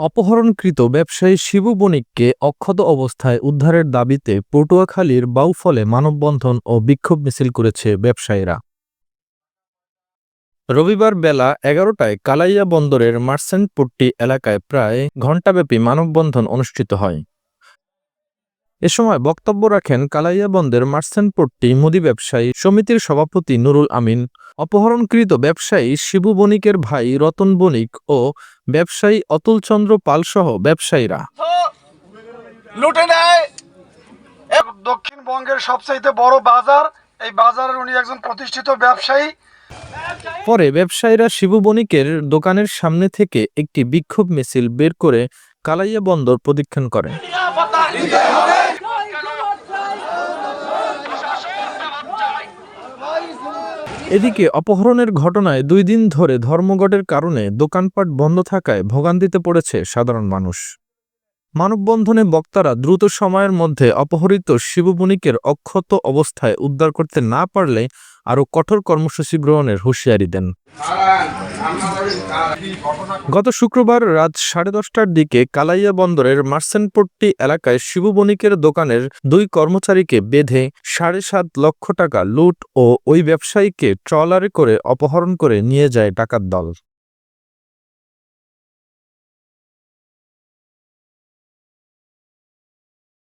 অপহরণকৃত ব্যবসায়ী শিবু বণিককে অক্ষত অবস্থায় উদ্ধারের দাবিতে পটুয়াখালীর বাউফলে মানববন্ধন ও বিক্ষোভ মিছিল করেছে ব্যবসায়ীরা। রবিবার বেলা এগারোটায় কালাইয়া বন্দরের মার্সেন্টপট্টি এলাকায় প্রায় ঘণ্টাব্যাপী মানববন্ধন অনুষ্ঠিত হয়। এ সময় বক্তব্য রাখেন কালাইয়া বন্দর মার্চেন্টপট্টি মুদি ব্যবসায়ী সমিতির সভাপতি নুরুল আমিন। অপহরণকৃত ব্যবসায়ী শিবু বণিকের ভাই রতন বণিক ও ব্যবসায়ী অতুলচন্দ্র পালসহ ব্যবসায়ীরা। লুটে নেয়। দক্ষিণবঙ্গের সবচাইতে বড় বাজার এই বাজারের উনি একজন প্রতিষ্ঠিত ব্যবসায়ী। পরে ব্যবসায়ীরা শিবু বণিকের দোকানের সামনে থেকে একটি বিক্ষোভ মিছিল বের করে কালাইয়া বন্দর প্রদক্ষিণ করে এদিকে অপহরণের ঘটনায় দুই দিন ধরে ধর্মঘটের কারণে দোকানপাট বন্ধ থাকায় ভোগান্তিতে পড়েছে সাধারণ মানুষ। মানববন্ধনে বক্তারা দ্রুত সময়ের মধ্যে অপহরিত শিববণিকের অক্ষত অবস্থায় উদ্ধার করতে না পারলে আরও কঠোর কর্মসূচি গ্রহণের হুঁশিয়ারি দেন। গত শুক্রবার রাত সাড়ে দশটার দিকে কালাইয়া বন্দরের মার্সেনপট্টি এলাকায় শিবু বণিকের দোকানের দুই কর্মচারীকে বেঁধে সাড়ে সাত লক্ষ টাকা লুট ও ওই ব্যবসায়ীকে ট্রলারে করে অপহরণ করে নিয়ে যায় ডাকাত দল।